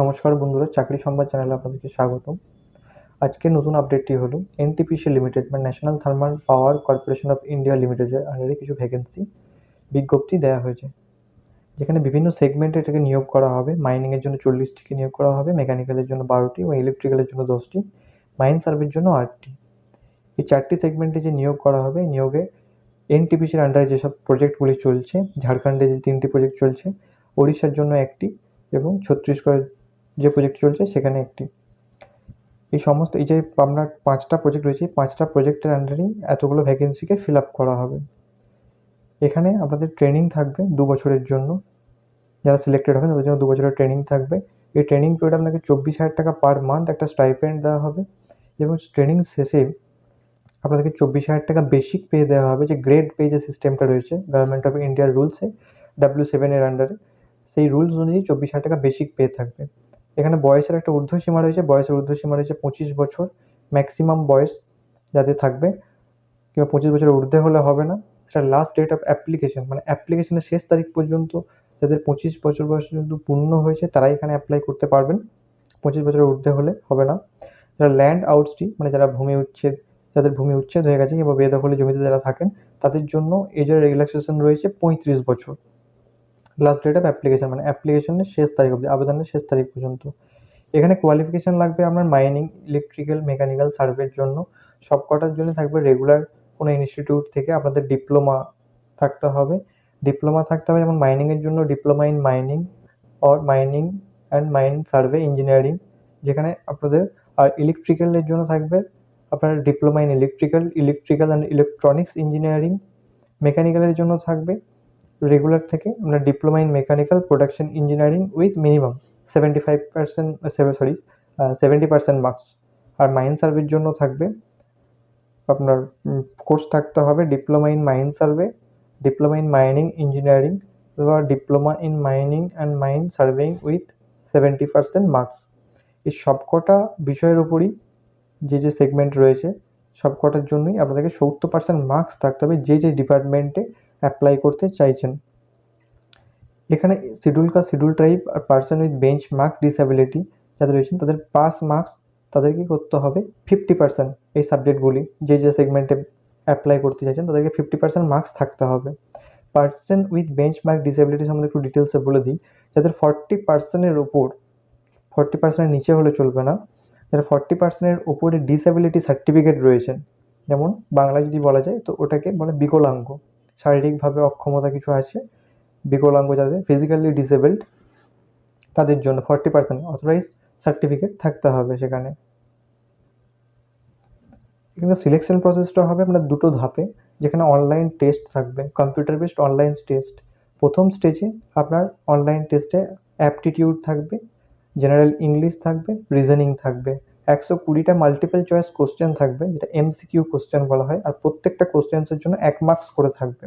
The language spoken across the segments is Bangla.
নমস্কার বন্ধুরা, চাকরি সংবাদ চ্যানেলে আপনাদেরকে স্বাগতম। আজকে নতুন আপডেটটি হলো এনটিপিসি লিমিটেড মানে national thermal power corporation of India লিমিটেডের আন্ডারে কিছু ভ্যাকেন্সি বিজ্ঞপ্তি দেওয়া হয়েছে। যেখানে বিভিন্ন সেগমেন্টে এটাকে নিয়োগ করা হবে মাইনিংয়ের জন্য চল্লিশটিকে নিয়োগ করা হবে মেকানিক্যালের জন্য বারোটি এবং ইলেকট্রিক্যালের জন্য দশটি মাইন সার্ভের জন্য আটটি। এই চারটি সেগমেন্টে যে নিয়োগ করা হবে নিয়োগে এনটিপিসির আন্ডারে যেসব প্রজেক্টগুলি চলছে, ঝাড়খণ্ডে যে তিনটি প্রজেক্ট চলছে, ওড়িশার জন্য একটি এবং ছত্তিশগড়ের যে প্রজেক্ট চলছে সেখানে একটি। এই সমস্ত, এই যে আপনার পাঁচটা প্রজেক্ট রয়েছে পাঁচটা প্রজেক্টের আন্ডারেই এতগুলো ভ্যাকেন্সিকে ফিল আপ করা হবে। এখানে আপনাদের ট্রেনিং থাকবে দু বছরের জন্য। যারা সিলেক্টেড হবেন তাদের জন্য দু বছরের ট্রেনিং থাকবে। এই ট্রেনিং পিরিয়ড আপনাকে চব্বিশ হাজার টাকা পার মান্থ একটা স্টাইপেন্ড দেওয়া হবে এবং ট্রেনিং শেষে আপনাদেরকে চব্বিশ হাজার টাকা বেসিক পে দেওয়া হবে। যে গ্রেড পে যে সিস্টেমটা রয়েছে গভর্নমেন্ট অফ ইন্ডিয়ার রুলসে ডাব্লিউ সেভেনের আন্ডারে সেই রুলস অনুযায়ী চব্বিশ হাজার টাকা বেসিক পে থাকবে। এখানে বয়সের একটা ঊর্ধ্বসীমা রয়েছে। বয়সের ঊর্ধ্বসীমা রয়েছে পঁচিশ বছর ম্যাক্সিমাম বয়স যাদের থাকবে কিংবা পঁচিশ বছরের ঊর্ধ্বে হলে হবে না। সেটা লাস্ট ডেট অফ অ্যাপ্লিকেশন মানে অ্যাপ্লিকেশনের শেষ তারিখ পর্যন্ত যাদের পঁচিশ বছর বয়স পর্যন্ত পূর্ণ হয়েছে তারাই এখানে অ্যাপ্লাই করতে পারবেন। পঁচিশ বছরের ঊর্ধ্বে হলে হবে না। যারা ল্যান্ড আউটস্টি মানে যারা ভূমি উচ্ছেদ, যাদের ভূমি উচ্ছেদ হয়ে গেছে কিংবা বেদখলে জমিতে যারা থাকেন, তাদের জন্য এজের রিল্যাক্সেশন রয়েছে পঁয়ত্রিশ বছর। লাস্ট ডেট অফ অ্যাপ্লিকেশন মানে অ্যাপ্লিকেশনের শেষ তারিখ অবধি, আবেদনের শেষ তারিখ পর্যন্ত। এখানে কোয়ালিফিকেশান লাগবে আপনার মাইনিং ইলেকট্রিক্যাল মেকানিক্যাল সার্ভের জন্য। সব কটার জন্য থাকবে রেগুলার কোনো ইনস্টিটিউট থেকে আপনাদের ডিপ্লোমা থাকতে হবে। ডিপ্লোমা থাকতে হবে যেমন মাইনিংয়ের জন্য diploma in mining or mining and mine survey engineering যেখানে আপনাদের, আর ইলেকট্রিক্যালের জন্য থাকবে আপনার diploma in electrical electrical and electronics engineering মেকানিক্যালের জন্য থাকবে। রেগুলার থেকে আপনার diploma in mechanical production engineering with minimum seventy five percent sorry seventy percent marks R mine সার্ভের জন্য থাকবে, আপনার কোর্স থাকতে হবে diploma in mine survey diploma in mining engineering বা diploma in mining and mine surveying with seventy percent marks এই সবকটা বিষয়ের উপরই যে যে সেগমেন্ট রয়েছে, সবকটার জন্যই আপনাদেরকে সত্তর পার্সেন্ট মার্কস থাকতে হবে যে যে ডিপার্টমেন্টে অ্যাপ্লাই করতে চাইছেন। এখানে শিডিউল কাস্ট শিডিউল ট্রাইব আর person with benchmark disability যাদের রয়েছেন তাদের পাস মার্কস তাদেরকে করতে হবে ফিফটি পার্সেন্ট এই সাবজেক্টগুলি যে যে সেগমেন্টে অ্যাপ্লাই করতে চাইছেন, তাদেরকে ফিফটি পার্সেন্ট মার্কস থাকতে হবে। Person with benchmark disability সম্বন্ধে একটু ডিটেলসে বলে দিই। যাদের ফর্টি পার্সেন্টের ওপর ফর্টি পার্সেন্টের নিচে হলে চলবে না। যারা ফর্টি পার্সেন্টের ওপরে ডিসএবিলিটি সার্টিফিকেট রয়েছেন যেমন বাংলায় যদি বলা যায়, তো ওটাকে বলে বিকলাঙ্গ। শারীরিকভাবে অক্ষমতা কিছু আছে বিকলাঙ্গ যাদের ফিজিক্যালি ডিসেবলড তাদের জন্য ফর্টি পার্সেন্ট অথরাইজ সার্টিফিকেট থাকতে হবে সেখানে। এখানে সিলেকশন প্রসেসটা হবে আপনার দুটো ধাপে, যেখানে অনলাইন টেস্ট থাকবে কম্পিউটার বেসড অনলাইন টেস্ট প্রথম স্টেজে আপনার অনলাইন টেস্টে অ্যাপটিটিউড থাকবে জেনারেল ইংলিশ থাকবে রিজনিং থাকবে। একশো কুড়িটা মাল্টিপল চয়েস কোশ্চেন থাকবে, যেটা এমসিকিউ কোশ্চেন বলা হয়, আর প্রত্যেকটা কোশ্চেন্সের জন্য এক মার্কস করে থাকবে।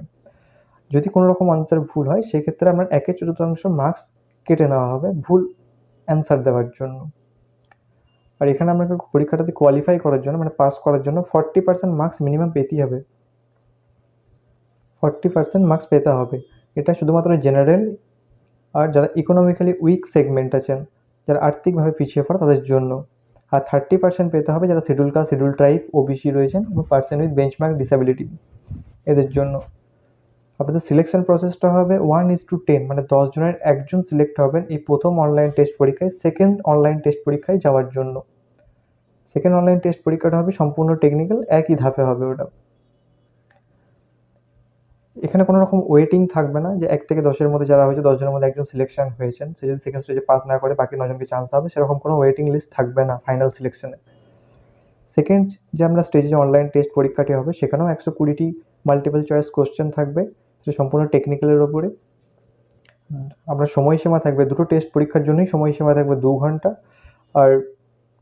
যদি কোনো রকম আনসার ভুল হয়, সেক্ষেত্রে আপনার একের চতুর্থাংশ মার্কস কেটে নেওয়া হবে ভুল অ্যান্সার দেওয়ার জন্য। আর এখানে আপনাকে পরীক্ষাটাতে কোয়ালিফাই করার জন্য মানে পাস করার জন্য ফর্টি পার্সেন্ট মার্কস মিনিমাম পেতেই হবে। ফর্টি পার্সেন্ট মার্কস পেতে হবে। এটা শুধুমাত্র জেনারেল আর যারা ইকোনমিক্যালি উইক সেগমেন্ট আছেন, যারা আর্থিকভাবে পিছিয়ে পড়া, তাদের জন্য। আর থার্টি পার্সেন্ট পেতে হবে যারা schedule caste schedule tribe OBC রয়েছেন এবং পার্সন উইথ বেঞ্চমার্ক ডিসাবিলিটি এদের জন্য। আপনাদের সিলেকশন প্রসেসটা হবে ওয়ান ইজ টু টেন মানে দশ জনের একজন সিলেক্ট হবেন এই প্রথম অনলাইন টেস্ট পরীক্ষায় সেকেন্ড অনলাইন টেস্ট পরীক্ষায় যাওয়ার জন্য। সেকেন্ড অনলাইন টেস্ট পরীক্ষাটা হবে সম্পূর্ণ টেকনিক্যাল একই ধাপে হবে ওটা। এখানে কোনো রকম ওয়েটিং থাকবে না যে এক থেকে দশের মধ্যে যারা হয়েছে, দশজনের মধ্যে একজন সিলেকশন হয়েছেন। সে যদি সেকেন্ড স্টেজে পাস না করে, বাকি নজনকে চান্স হবে, সেরকম কোনো ওয়েটিং লিস্ট থাকবে না ফাইনাল সিলেকশনে সেকেন্ড যে আমরা স্টেজে যে অনলাইন টেস্ট পরীক্ষাটি হবে, সেখানেও একশো কুড়িটি মাল্টিপল চয়েস কোশ্চেন থাকবে, সেটা সম্পূর্ণ টেকনিক্যালের ওপরে আপনার সময়সীমা থাকবে, দুটো টেস্ট পরীক্ষার জন্যই সময়সীমা থাকবে দু ঘণ্টা। আর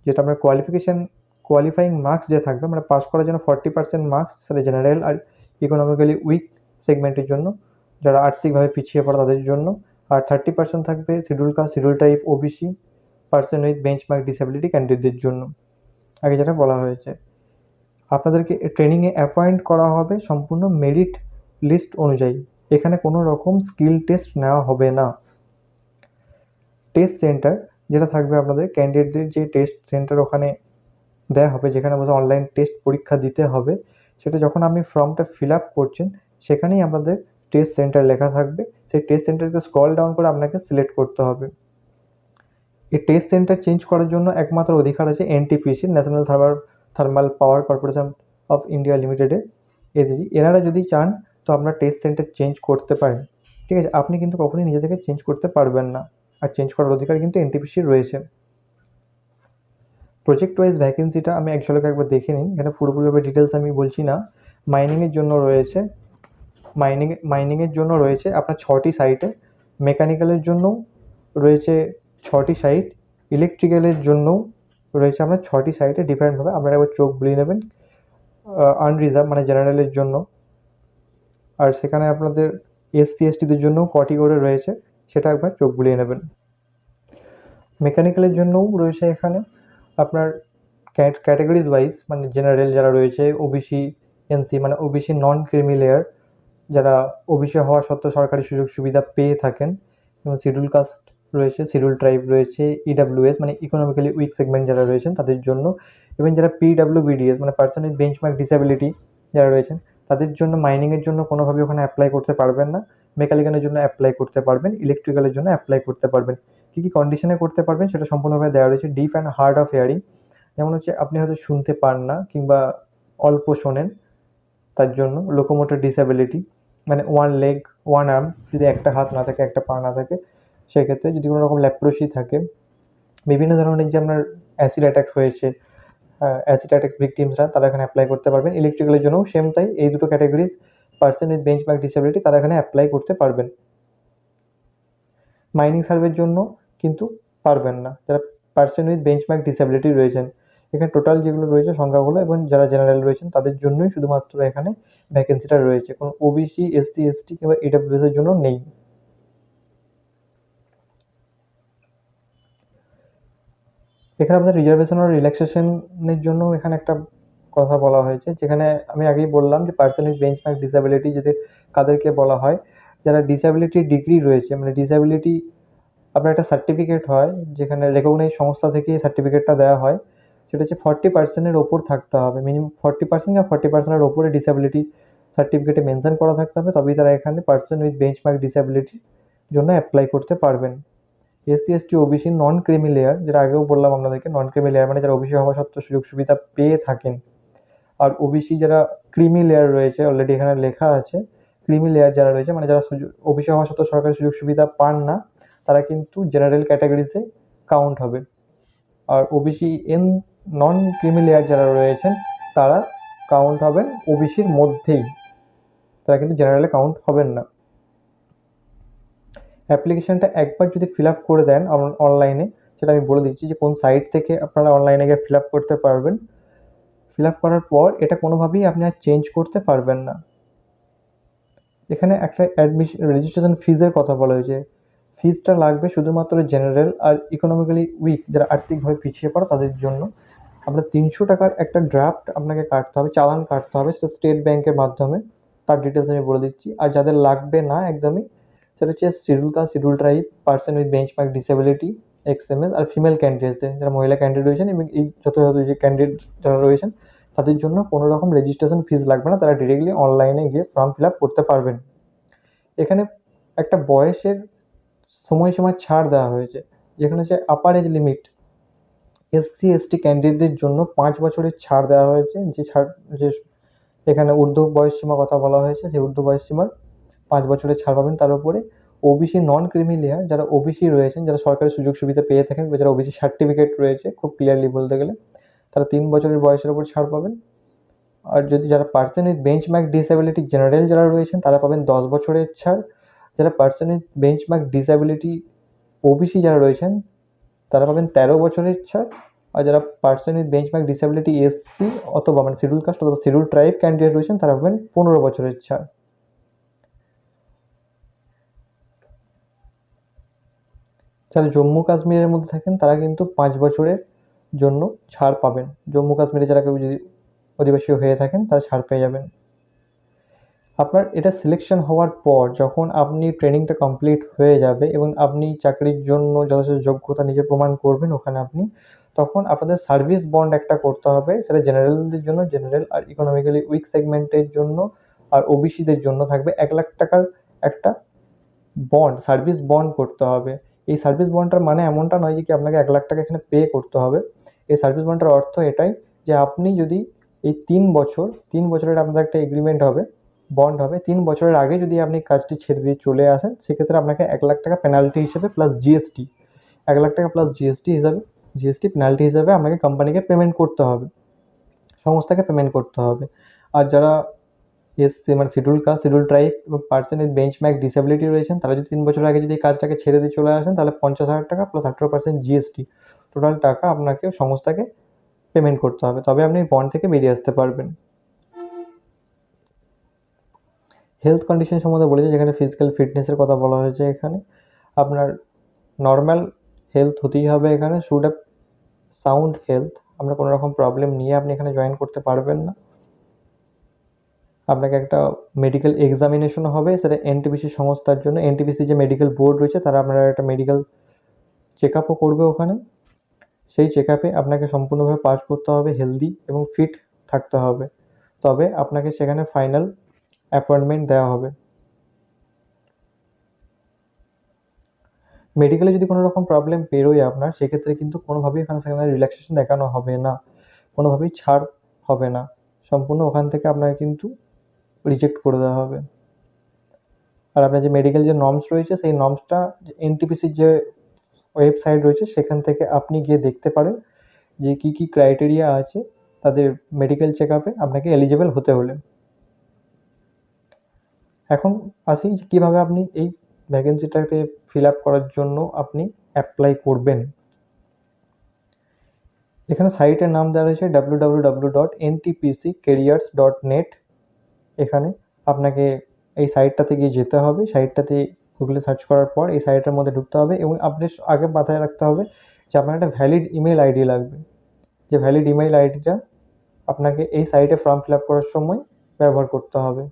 যেটা আপনার কোয়ালিফিকেশান কোয়ালিফাইং মার্কস যে থাকবে মানে পাস করার জন্য ফর্টি পার্সেন্ট মার্কস সেটা জেনারেল আর ইকোনমিক্যালি উইক সেগমেন্টের জন্য। যারা আর্থিকভাবে পিছিয়ে পড়া তাদের জন্য। আর থার্টি পার্সেন্ট থাকবে schedule caste schedule type OBC person with benchmark disability ক্যান্ডিডেটদের জন্য। আগে যেটা বলা হয়েছে। আপনাদেরকে ট্রেনিংয়ে অ্যাপয়েন্ট করা হবে সম্পূর্ণ মেরিট লিস্ট অনুযায়ী। এখানে কোনো রকম স্কিল টেস্ট নেওয়া হবে না। টেস্ট সেন্টার যেটা থাকবে আপনাদের ক্যান্ডিডেটদের যে টেস্ট সেন্টার ওখানে দেওয়া হবে, যেখানে বসে অনলাইন টেস্ট পরীক্ষা দিতে হবে। সেটা যখন আপনি ফর্মটা ফিল আপ করছেন সেখানেই আমাদের টেস্ট সেন্টার লেখা থাকবে। সেই টেস্ট সেন্টারকে স্ক্রল ডাউন করে আপনাকে সিলেক্ট করতে হবে। এই টেস্ট সেন্টার চেঞ্জ করার জন্য একমাত্র অধিকার আছে NTPC national thermal thermal power corporation of India লিমিটেডের এদেরই এনারা যদি চান, তো আপনার টেস্ট সেন্টার চেঞ্জ করতে পারেন ঠিক আছে? আপনি কিন্তু কখনোই নিজে থেকে চেঞ্জ করতে পারবেন না। আর চেঞ্জ করার অধিকার কিন্তু এনটিপিসির রয়েছে। প্রজেক্ট ওয়াইজ ভ্যাকেন্সিটা আমি এক ঝলকে একবার দেখে নিন। এখানে পুরোপুরিভাবে ডিটেলস আমি বলছি না। মাইনিংয়ের জন্য রয়েছে। মাইনিং মাইনিংয়ের জন্য রয়েছে আপনার ছটি সাইটে মেকানিক্যালের জন্যও রয়েছে ছটি সাইট ইলেকট্রিক্যালের জন্যও রয়েছে আপনার ছটি সাইটে ডিফারেন্টভাবে আপনারা একবার চোখ বুলিয়ে নেবেন আনরিজার্ভ মানে জেনারেলের জন্য। আর সেখানে আপনাদের এসসি এসটিদের জন্যও কটি করে রয়েছে, সেটা একবার চোখ বুলিয়ে নেবেন। মেকানিক্যালের জন্যও রয়েছে এখানে আপনার ক্যাটাগরিজ ওয়াইজ মানে জেনারেল যারা রয়েছে ওবিসি এনসি মানে ওবিসি নন ক্রিমি লেয়ার যারা ওবিসি হওয়া সত্ত্বেও সরকারি সুযোগ সুবিধা পেয়ে থাকেন এবং শিডিউল কাস্ট রয়েছে শিডিউল ট্রাইব রয়েছে ইডাব্লিউএস মানে ইকোনমিক্যালি উইক সেগমেন্ট যারা রয়েছেন তাদের জন্য, এবং যারা পিডাব্লিউবিডিএস মানে পার্সন উইথ বেঞ্চমার্ক ডিসেবিলিটি যারা রয়েছেন, তাদের জন্য মাইনিংয়ের জন্য কোনোভাবে ওখানে অ্যাপ্লাই করতে পারবেন না। মেকানিক্যালের জন্য অ্যাপ্লাই করতে পারবেন ইলেকট্রিক্যালের জন্য অ্যাপ্লাই করতে পারবেন। কী কী কন্ডিশনে করতে পারবেন সেটা সম্পূর্ণভাবে দেওয়া রয়েছে deaf and hard of hearing যেমন হচ্ছে আপনি হয়তো শুনতে পান না, কিংবা অল্প শোনেন, তার জন্য লোকোমোটর ডিসেবিলিটি মানে ওয়ান লেগ ওয়ান আর্ম যদি একটা হাত না থাকে, একটা পা না থাকে, সেক্ষেত্রে যদি কোনো রকম ল্যাপ্রোসি থাকে, বিভিন্ন ধরনের যে আপনার অ্যাসিড অ্যাটাক হয়েছে অ্যাসিড অ্যাটাক ভিকটিমসরা তারা এখানে অ্যাপ্লাই করতে পারবেন। ইলেকট্রিক্যালের জন্যও সেম তাই, এই দুটো categories person with benchmark disability তারা এখানে অ্যাপ্লাই করতে পারবেন। মাইনিং সার্ভের জন্য কিন্তু পারবেন না। যারা person with benchmark disability রয়েছেন এখানে টোটাল যেগুলো রয়েছে সংখ্যাগুলো এবং যারা জেনারেল রয়েছেন তাদের জন্যই শুধুমাত্র এখানে ভ্যাকেন্সিটা রয়েছে। কোনো ওবিসি এসসি এসটি কিংবা ইডাব্লিউএস এর জন্য নেই। এখানে আপনাদের রিজার্ভেশন আর রিল্যাক্সেশনের জন্য এখানে একটা কথা বলা হয়েছে, যেখানে আমি আগেই বললাম যে পার্সন উইথ বেঞ্চমার্ক ডিসেবিলিটি যদি কাদেরকে বলা হয়, যারা ডিসেবিলিটি ডিগ্রি রয়েছে মানে ডিসেবিলিটি আপনার একটা সার্টিফিকেট হয়, যেখানে রেকগনাইজ সংস্থা থেকে সার্টিফিকেটটা দেওয়া হয় সেটা হচ্ছে ফর্টি পার্সেন্টের ওপর থাকতে হবে। মিনিমাম ফর্টি পার্সেন্ট বা ফর্টি পার্সেন্টের ওপরে ডিসেবিলিটি সার্টিফিকেটে মেনশন করা থাকতে হবে। তবেই তারা এখানে পার্সন উইথ বেঞ্চমার্ক ডিসেবিলিটির জন্য অ্যাপ্লাই করতে পারবেন। SC ST OBC non creamy layer যেটা আগেও বললাম আপনাদেরকে নন ক্রিমি লেয়ার মানে যারা ওবিসি হওয়া সত্ত্বেও সুযোগ সুবিধা পেয়ে থাকেন। আর ওবিসি যারা ক্রিমি লেয়ার রয়েছে অলরেডি এখানে লেখা আছে ক্রিমি লেয়ার যারা রয়েছে মানে যারা ওবিসি হওয়া সত্ত্বেও সরকারি সুযোগ সুবিধা পান না, তারা কিন্তু জেনারেল ক্যাটাগরিতে কাউন্ট হবে। আর OBC N non creamy layer যারা রয়েছেন, তারা কাউন্ট হবেন ওবিসির মধ্যেই। তারা কিন্তু জেনারেলে কাউন্ট হবেন না। অ্যাপ্লিকেশনটা একবার যদি ফিল আপ করে দেন অনলাইনে সেটা আমি বলে দিচ্ছি যে কোন সাইট থেকে আপনারা অনলাইনে গিয়ে ফিল আপ করতে পারবেন। ফিল আপ করার পর এটা কোনোভাবেই আপনি আর চেঞ্জ করতে পারবেন না। এখানে একটা অ্যাডমিশন রেজিস্ট্রেশন ফিজের কথা বলা হয়েছে। ফিজটা লাগবে শুধুমাত্র জেনারেল আর ইকোনমিক্যালি উইক যারা আর্থিকভাবে পিছিয়ে পড়ে তাদের জন্য। আপনার তিনশো টাকার একটা ড্রাফট আপনাকে কাটতে হবে, চালান কাটতে হবে, সেটা স্টেট ব্যাংকের মাধ্যমে। তার ডিটেলস আমি বলে দিচ্ছি। আর যাদের লাগবে না একদমই, সেটা হচ্ছে schedule caste schedule tribe person with benchmark disability X M S R female ক্যান্ডিডেটসদের যারা মহিলা ক্যান্ডিডেট রয়েছেন এবং এই যথাযথ যে ক্যান্ডিডেট যারা রয়েছেন, তাদের জন্য কোনো রকম রেজিস্ট্রেশন ফিজ লাগবে না। তারা ডিরেক্টলি অনলাইনে গিয়ে ফর্ম ফিল আপ করতে পারবেন। এখানে একটা বয়সের সময়সীমা ছাড় দেওয়া হয়েছে, যেখানে হচ্ছে upper age limit SC ST ক্যান্ডিডেটদের জন্য পাঁচ বছরের ছাড় দেওয়া হয়েছে। যে ছাড়, যে এখানে ঊর্ধ্ব বয়স সীমা কথা বলা হয়েছে, সেই ঊর্ধ্ব বয়স সীমার পাঁচ বছরের ছাড় পাবেন। তার উপরে ওবিসি নন ক্রিমি লেয়ার যারা ওবিসি রয়েছেন, যারা সরকারি সুযোগ সুবিধা পেয়ে থাকেন বা যারা ওবিসি সার্টিফিকেট রয়েছে, খুব ক্লিয়ারলি বলতে গেলে, তারা তিন বছরের বয়সের উপর ছাড় পাবেন। আর যদি যারা person with benchmark disability general যারা রয়েছেন, তারা পাবেন দশ বছরের ছাড়। যারা person with benchmark disability OBC যারা রয়েছেন তারা পাবেন তেরো বছরের ছাড়। আর যারা person benchmark disability SC অথবা মানে শিডিউল কাস্ট অথবা শিডিউল ট্রাইব ক্যান্ডিডেট রয়েছেন, তারা পাবেন পনেরো বছরের ছাড়। যারা জম্মু কাশ্মীরের মধ্যে থাকেন, তারা কিন্তু পাঁচ বছরের জন্য ছাড় পাবেন। জম্মু কাশ্মীরে যারা কেউ যদি অধিবাসী হয়ে থাকেন, তারা ছাড় পেয়ে যাবেন। আপনার এটা সিলেকশন হওয়ার পর যখন আপনি ট্রেনিংটা কমপ্লিট হয়ে যাবে এবং আপনি চাকরির জন্য যথেষ্ট যোগ্যতা নিজে প্রমাণ করবেন ওখানে আপনি, তখন আপনাদের সার্ভিস বন্ড একটা করতে হবে। সেটা জেনারেলদের জন্য জেনারেল আর ইকোনমিক্যালি উইক সেগমেন্টের জন্য আর ওবিসিদের জন্য থাকবে এক লাখ টাকার একটা বন্ড সার্ভিস বন্ড করতে হবে। এই সার্ভিস বন্ডটার মানে এমনটা নয় যে কি আপনাকে এক লাখ টাকা এখানে পে করতে হবে। এই সার্ভিস বন্ডটার অর্থ এটাই যে আপনি যদি এই তিন বছর, তিন বছরের আপনাদের একটা এগ্রিমেন্ট হবে বন্ড হবে। তিন বছরের আগে যদি আপনি কাজটি ছেড়ে দিয়ে চলে আসেন, সেক্ষেত্রে আপনাকে এক লাখ টাকা পেনাল্টি হিসেবে প্লাস জিএসটি এক লাখ টাকা প্লাস জিএসটি হিসাবে জিএসটি পেনাল্টি হিসাবে আপনাকে কোম্পানিকে পেমেন্ট করতে হবে। সংস্থাকে পেমেন্ট করতে হবে। আর যারা এসসি মানে শিডিউল কাস্ট শিডিউল ট্রাইব এবং person with benchmark disability রয়েছেন, তারা যদি তিন বছর আগে যদি কাজটাকে ছেড়ে দিয়ে চলে আসেন, তাহলে পঞ্চাশ হাজার টাকা প্লাস আঠেরো পার্সেন্ট জিএসটি টোটাল টাকা আপনাকে সংস্থাকে পেমেন্ট করতে হবে। তবে আপনি বন্ড থেকে বেরিয়ে আসতে পারবেন। হেলথ কন্ডিশন সম্বন্ধে বলেছে, যেখানে ফিজিক্যাল ফিটনেসের কথা বলা হয়েছে এখানে। আপনার নর্মাল হেলথ হতেই হবে এখানে শুড হ্যাভ সাউন্ড হেলথ আপনার কোনো রকম প্রবলেম নিয়ে আপনি এখানে জয়েন করতে পারবেন না। আপনাকে একটা মেডিকেল এক্সামিনেশন হবে, সেটা এনটিপিসি সংস্থার জন্য। এনটিপিসি যে মেডিকেল বোর্ড রয়েছে, তারা আপনারা একটা মেডিকেল চেক আপও করবে ওখানে। সেই চেক আপে আপনাকে সম্পূর্ণভাবে পাস করতে হবে হেলদি এবং ফিট থাকতে হবে। তবে আপনাকে সেখানে ফাইনাল অ্যাপয়েন্টমেন্ট দেওয়া হবে। মেডিকেলে যদি কোনো রকম প্রবলেম বেরোয় আপনার, সেক্ষেত্রে কিন্তু কোনোভাবেই এখানে সেখানে রিল্যাক্সেশন দেখানো হবে না। কোনোভাবেই ছাড় হবে না। সম্পূর্ণ ওখান থেকে আপনাকে কিন্তু রিজেক্ট করে দেওয়া হবে। আর আপনার যে মেডিকেল যে নর্মস রয়েছে, সেই নর্মসটা এনটিপিসির যে ওয়েবসাইট রয়েছে, সেখান থেকে আপনি গিয়ে দেখতে পারেন যে কী কী ক্রাইটেরিয়া আছে তাদের মেডিকেল চেক আপে আপনাকে এলিজেবল হতে হলে। এখন আসি যে কীভাবে আপনি এই ভ্যাকেন্সিটাতে ফিল আপ করার জন্য আপনি অ্যাপ্লাই করবেন। এখানে সাইটের নাম দেওয়া রয়েছে W W W dot NTPC careers dot net এখানে আপনাকে এই সাইটটাতে গিয়ে যেতে হবে। সাইটটাতে গুগলে সার্চ করার পর এই সাইটের মধ্যে ঢুকতে হবে এবং আপনি আগে মাথায় রাখতে হবে যে আপনার একটা ভ্যালিড ইমেল আইডি লাগবে। যে ভ্যালিড ইমেল আইডিটা আপনাকে এই সাইটে ফর্ম ফিল আপ করার সময় ব্যবহার করতে হবে।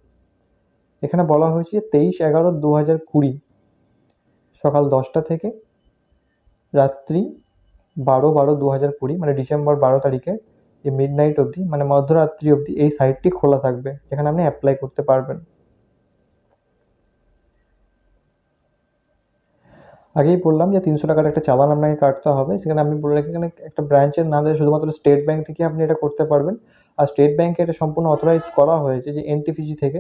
এখানে বলা হয়েছে তেইশ এগারো দু হাজার কুড়ি সকাল দশটা থেকে রাত্রি বারো বারো দু হাজার কুড়ি মানে ডিসেম্বর বারো তারিখে যে মিড নাইট অবধি মানে মধ্যরাত্রি অবধি এই সাইটটি খোলা থাকবে, যেখানে আপনি অ্যাপ্লাই করতে পারবেন। আগেই বললাম যে তিনশো টাকার একটা চালান আপনাকে কাটতে হবে। সেখানে আমি বলে রাখি একটা ব্রাঞ্চের নাম দেয় শুধুমাত্র স্টেট ব্যাঙ্ক থেকে আপনি এটা করতে পারবেন। আর স্টেট ব্যাঙ্কে এটা সম্পূর্ণ অথরাইজ করা হয়েছে যে এনটিপিসি থেকে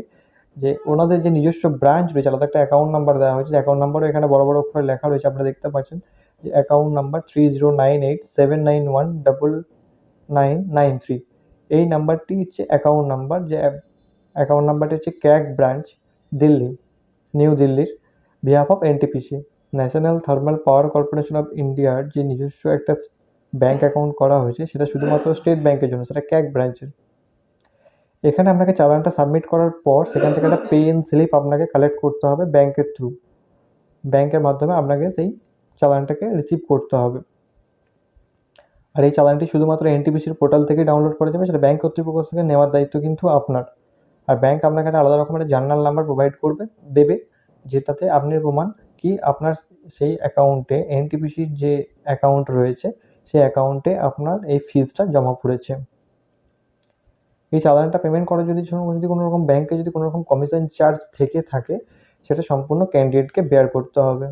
যে ওনাদের যে নিজস্ব ব্রাঞ্চ রয়েছে, আলাদা একটা অ্যাকাউন্ট নাম্বার দেওয়া হয়েছে অ্যাকাউন্ট নাম্বারও এখানে বড় বড় করে লেখা রয়েছে, আপনারা দেখতে পাচ্ছেন, যে account number three zero nine eight seven nine one double nine nine three এই নাম্বারটি হচ্ছে অ্যাকাউন্ট নাম্বার যে অ্যাকাউন্ট নাম্বারটি হচ্ছে ক্যাক ব্রাঞ্চ দিল্লি, নিউ দিল্লির behalf of NTPC national thermal power corporation of ইন্ডিয়ার যে নিজস্ব একটা ব্যাঙ্ক অ্যাকাউন্ট করা হয়েছে, সেটা শুধুমাত্র স্টেট ব্যাঙ্কের জন্য, সেটা ক্যাক ব্রাঞ্চের এখানে আপনাকে চালানটা সাবমিট করার পর সেখান থেকে একটা পে ইন স্লিপ আপনাকে কালেক্ট করতে হবে ব্যাংকের থ্রু ব্যাংকের মাধ্যমে আপনাকে সেই চালানটাকে রিসিভ করতে হবে। আর এই চালানটি শুধুমাত্র এনটিপিসির পোর্টাল থেকে ডাউনলোড করা যাবে, সেটা ব্যাংক কর্তৃপক্ষ থেকে নেওয়ার দায়িত্ব কিন্তু আপনার। আর ব্যাংক আপনাকে একটা আলাদা রকমের জার্নাল নাম্বার প্রোভাইড করবে, দেবে, যেটাতে আপনি প্রমাণ কি আপনার সেই অ্যাকাউন্টে এনটিপিসির যে অ্যাকাউন্ট রয়েছে, সেই অ্যাকাউন্টে আপনার এই ফিজটা জমা পড়েছে। এই চালানটা পেমেন্ট করার যদি যদি কোনো রকম ব্যাংকে যদি কোনো রকম কমিশন চার্জ থেকে থাকে, সেটা সম্পূর্ণ ক্যান্ডিডেটকে বেয়ার করতে হবে।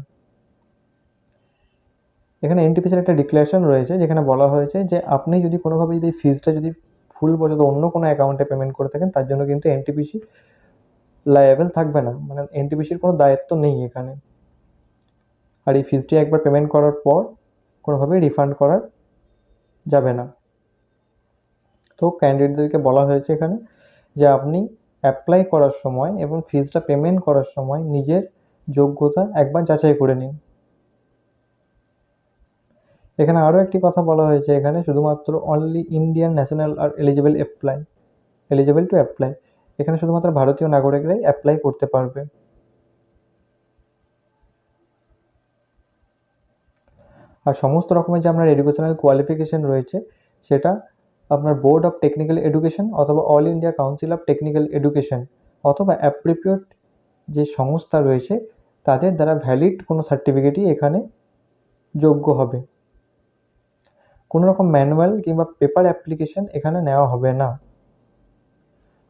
এখানে এনটিপিসির একটা ডিক্লারেশন রয়েছে, যেখানে বলা হয়েছে যে আপনি যদি কোনোভাবে যদি ফিজটা যদি ফুল বছর অন্য কোনো অ্যাকাউন্টে পেমেন্ট করে থাকেন, তার জন্য কিন্তু এনটিপিসি লায়াবেল থাকবে না। মানে এনটিপিসির কোনো দায়িত্ব নেই এখানে। আর এই ফিজটি একবার পেমেন্ট করার পর কোনোভাবেই রিফান্ড করা যাবে না। তো ক্যান্ডিডেটদেরকে বলা হয়েছে এখানে যে আপনি অ্যাপ্লাই করার সময় এবং ফিজটা পেমেন্ট করার সময় নিজের যোগ্যতা একবার যাচাই করে নিন। এখানে আরও একটি কথা বলা হয়েছে এখানে, শুধুমাত্র only Indian national R eligible apply eligible to apply এখানে শুধুমাত্র ভারতীয় নাগরিকরাই অ্যাপ্লাই করতে পারবে। আর সমস্ত রকমের যে আপনার এডুকেশনাল কোয়ালিফিকেশন রয়েছে, সেটা আপনার বোর্ড অফ টেকনিক্যাল এডুকেশন অথবা all India council of technical education অথবা অ্যাপ্রোপ্রিয়েট যে সংস্থা রয়েছে, তাদের দ্বারা ভ্যালিড কোনো সার্টিফিকেটই এখানে যোগ্য হবে। কোনো রকম ম্যানুয়াল কিংবা পেপার অ্যাপ্লিকেশন এখানে নেওয়া হবে না।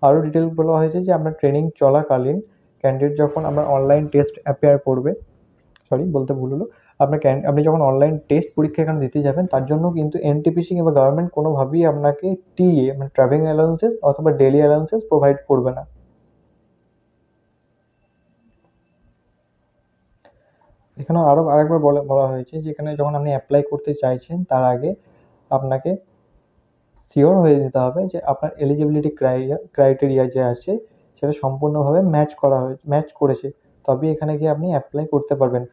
আরও ডিটেল বলা হয়েছে যে আপনার ট্রেনিং চলাকালীন ক্যান্ডিডেট যখন আপনার অনলাইন টেস্ট অ্যাপেয়ার করবে সরি বলতে ভুল হলো আপনার আপনি যখন অনলাইন টেস্ট পরীক্ষা এখানে দিতে যাবেন, তার জন্য কিন্তু এনটিপিসি কিংবা গভর্নমেন্ট কোনোভাবেই আপনাকে টিএ মানে ট্রাভেলিং অ্যালাউন্সেস অথবা ডেলি অ্যালাউন্সেস প্রোভাইড করবে না। এখানে আরও আরেকবার বলা বলা হয়েছে যে এখানে যখন আপনি অ্যাপ্লাই করতে চাইছেন, তার আগে আপনাকে শিওর হয়ে নিতে হবে যে আপনার এলিজিবিলিটি ক্রাইটেরিয়া যে আছে, সেটা সম্পূর্ণভাবে ম্যাচ করা হয়েছে ম্যাচ করেছে। তবে এখানে গিয়ে আপনি অ্যাপ্লাই করতে পারবেন।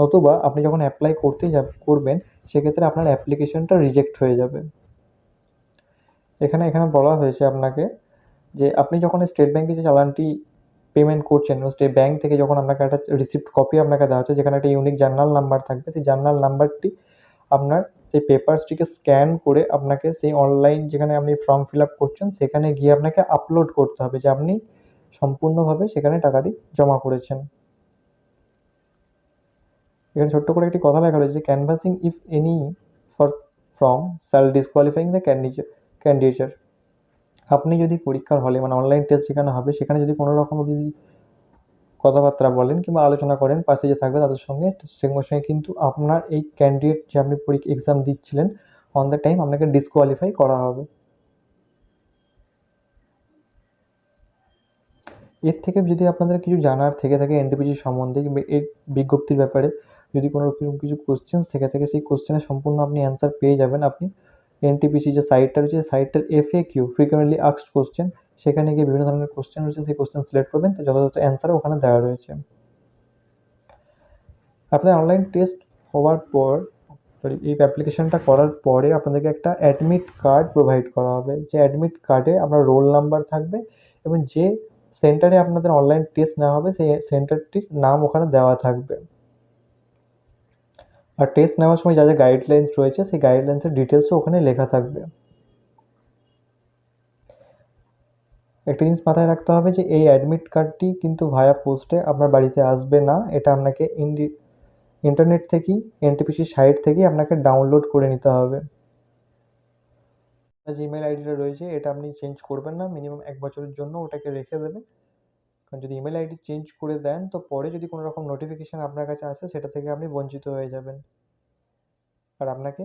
নতুবা আপনি যখন অ্যাপ্লাই করতেই যাব করবেন, সেক্ষেত্রে আপনার অ্যাপ্লিকেশনটা রিজেক্ট হয়ে যাবে। এখানে এখানে বলা হয়েছে আপনাকে যে, আপনি যখন স্টেট ব্যাঙ্কে যে চালানটি পেমেন্ট করছেন স্টেট ব্যাঙ্ক থেকে যখন আপনাকে একটা রিসিপ্ট কপি আপনাকে দেওয়া হচ্ছে, যেখানে একটা ইউনিক জার্নাল নাম্বার থাকবে, সেই জার্নাল নাম্বারটি আপনার সেই পেপারসটিকে স্ক্যান করে আপনাকে সেই অনলাইন যেখানে আপনি ফর্ম ফিল আপ করছেন, সেখানে গিয়ে আপনাকে আপলোড করতে হবে যে, আপনি সম্পূর্ণভাবে সেখানে টাকাটি জমা করেছেন। এখানে ছোট্ট করে একটি কথা লেখা রয়েছে canvassing if any for from shall disqualifying the candidature আপনি যদি পরীক্ষার হলে মানে অনলাইন টেস্ট যেখানে হবে, সেখানে যদি কোনো রকম যদি কথাবার্তা বলেন কিংবা আলোচনা করেন পাশে যে থাকবে তাদের সঙ্গে সঙ্গে সঙ্গে কিন্তু আপনার এই ক্যান্ডিডেট যে আপনি পরীক্ষা এক্সাম দিচ্ছিলেন অন দ্য টাইম আপনাকে ডিসকোয়ালিফাই করা হবে। এর থেকে যদি আপনাদের কিছু জানার থেকে থাকে এনডিপিজি সম্বন্ধে কিংবা এর বিজ্ঞপ্তির ব্যাপারে যদি কোনো রকম কিছু কোশ্চেন থেকে থাকে, সেই কোশ্চেনের সম্পূর্ণ আপনি অ্যান্সার পেয়ে যাবেন আপনি। এনটিপিসি যে সাইটটা রয়েছে সাইটটার এফএ কিউ ফ্রিকুয়েন্টলি আক্সড কোশ্চেন সেখানে গিয়ে বিভিন্ন ধরনের কোশ্চেন রয়েছে, সেই কোশ্চেন সিলেক্ট করবেন, তো যথাযথ অ্যান্সারও ওখানে দেওয়া রয়েছে। আপনার অনলাইন টেস্ট হওয়ার পর সরি এই অ্যাপ্লিকেশনটা করার পরে আপনাদেরকে একটা অ্যাডমিট কার্ড প্রোভাইড করা হবে। যে অ্যাডমিট কার্ডে আপনার রোল নাম্বার থাকবে এবং যে সেন্টারে আপনাদের অনলাইন টেস্ট নেওয়া হবে, সেই সেন্টারটির নাম ওখানে দেওয়া থাকবে। আর টেস্ট নেওয়ার সময় যা যা গাইডলাইন্স রয়েছে, সেই গাইডলাইন্সের ডিটেলসও ওখানে লেখা থাকবে। একটা জিনিস মাথায় রাখতে হবে যে, এই অ্যাডমিট কার্ডটি কিন্তু ভায়া পোস্টে আপনার বাড়িতে আসবে না। এটা আপনাকে ইন্ডি ইন্টারনেট থেকেই এনটিপিসি সাইট থেকেই আপনাকে ডাউনলোড করে নিতে হবে। যে ইমেল আইডিটা রয়েছে, এটা আপনি চেঞ্জ করবেন না। মিনিমাম এক বছরের জন্য ওটাকে রেখে দেবেন। কারণ যদি ইমেল আইডি চেঞ্জ করে দেন, তো পরে যদি কোনো রকম নোটিফিকেশান আপনার কাছে আসে, সেটা থেকে আপনি বঞ্চিত হয়ে যাবেন। আর আপনাকে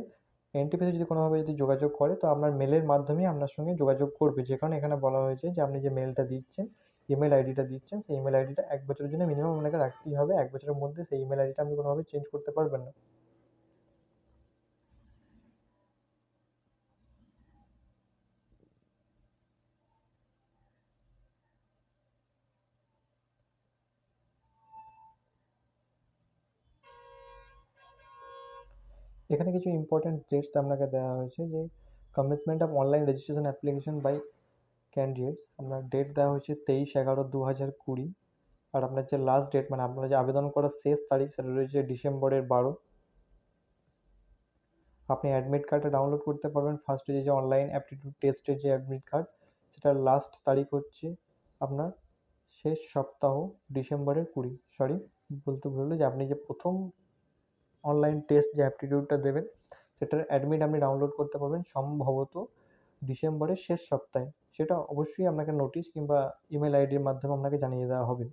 এনটিপিসি যদি কোনোভাবে যদি যোগাযোগ করে, তো আপনার মেলের মাধ্যমেই আপনার সঙ্গে যোগাযোগ করবে। যে কারণে এখানে বলা হয়েছে যে, আপনি যে মেলটা দিচ্ছেন ইমেল আইডিটা দিচ্ছেন, সেই ইমেল আইডিটা এক বছরের জন্য মিনিমাম আপনাকে রাখতেই হবে। এক বছরের মধ্যে সেই ইমেল আইডিটা আপনি কোনোভাবে চেঞ্জ করতে পারবেন না। এখানে কিছু ইম্পর্টেন্ট ডেটস আপনাকে দেওয়া হয়েছে যে commitment of online registration application by candidates আপনার ডেট দেওয়া হয়েছে তেইশ এগারো দু হাজার কুড়ি, আর আপনার যে লাস্ট ডেট মানে আপনার যে আবেদন করার শেষ তারিখ সেটা রয়েছে ডিসেম্বরের বারো। আপনি অ্যাডমিট কার্ডটা ডাউনলোড করতে পারবেন। ফার্স্টে যে অনলাইন অ্যাপটিটিউড টেস্টের যে অ্যাডমিট কার্ড সেটার লাস্ট তারিখ হচ্ছে আপনার শেষ সপ্তাহ ডিসেম্বরের কুড়ি। সরি বলতে ভুললো যে আপনি যে প্রথম অনলাইন টেস্ট যে অ্যাপটিটিউডটা দেবেন, সেটার অ্যাডমিট আপনি ডাউনলোড করতে পারবেন সম্ভবত ডিসেম্বরের শেষ সপ্তাহে। সেটা অবশ্যই আপনাকে নোটিশ কিংবা ইমেল আইডির মাধ্যমে আপনাকে জানিয়ে দেওয়া হবে।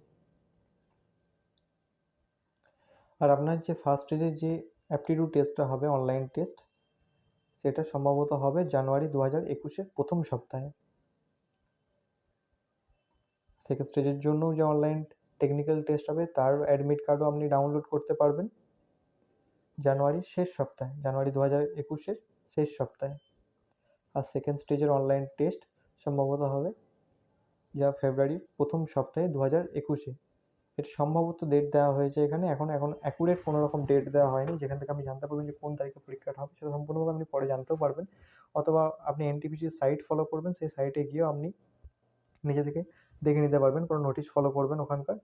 আর আপনার যে ফার্স্ট স্টেজের যে অ্যাপটিটিউড টেস্টটা হবে অনলাইন টেস্ট সেটা সম্ভবত হবে জানুয়ারি দু হাজার একুশের প্রথম সপ্তাহে। সেকেন্ড স্টেজের জন্যও যে অনলাইন টেকনিক্যাল টেস্ট হবে, তার অ্যাডমিট কার্ডও আপনি ডাউনলোড করতে পারবেন। জানুয়ারির শেষ সপ্তাহে, জানুয়ারি দু হাজার একুশের শেষ সপ্তাহে। আর সেকেন্ড স্টেজের অনলাইন টেস্ট সম্ভবত হবে যা ফেব্রুয়ারির প্রথম সপ্তাহে দু হাজার একুশে। এটা সম্ভবত ডেট দেওয়া হয়েছে এখানে। এখন এখন অ্যাকুরেট কোনো রকম ডেট দেওয়া হয়নি। যেখান থেকে আপনি জানতে পারবেন যে কোন তারিখে পরীক্ষাটা হবে, সেটা সম্পূর্ণভাবে আপনি পরে জানতেও পারবেন। অথবা আপনি এনটিপিসির সাইট ফলো করবেন, সেই সাইটে গিয়েও আপনি নিজে থেকে দেখে নিতে পারবেন। কোনো নোটিশ ফলো করবেন ওখানকার।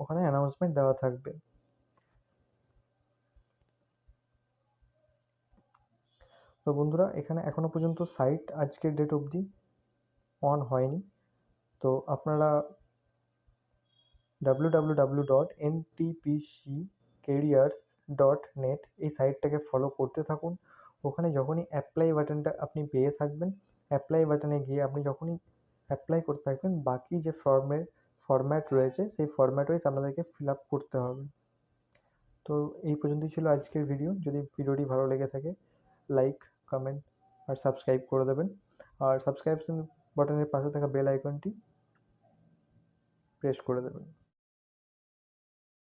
ওখানে অ্যানাউন্সমেন্ট দেওয়া থাকবে। তো বন্ধুরা, এখানে এখনও পর্যন্ত সাইট আজকের ডেট অবধি অন হয়নি। তো আপনারা W dot NTPC careers dot net এই সাইটটাকে ফলো করতে থাকুন। ওখানে যখনই অ্যাপ্লাই বাটনটা আপনি পেয়ে থাকবেন অ্যাপ্লাই বাটনে গিয়ে আপনি যখনই অ্যাপ্লাই করতে থাকবেন, বাকি যে ফর্মের ফরম্যাট রয়েছে, সেই ফরম্যাট ওয়াইজ আপনাদেরকে ফিল আপ করতে হবে। তো এই পর্যন্তই ছিল আজকের ভিডিও যদি ভিডিওটি ভালো লেগে থাকে লাইক কমেন্ট আর সাবস্ক্রাইব করে দেবেন। আর সাবস্ক্রাইবশন বাটনের পাশে থাকা বেল আইকনটি প্রেস করে দেবেন।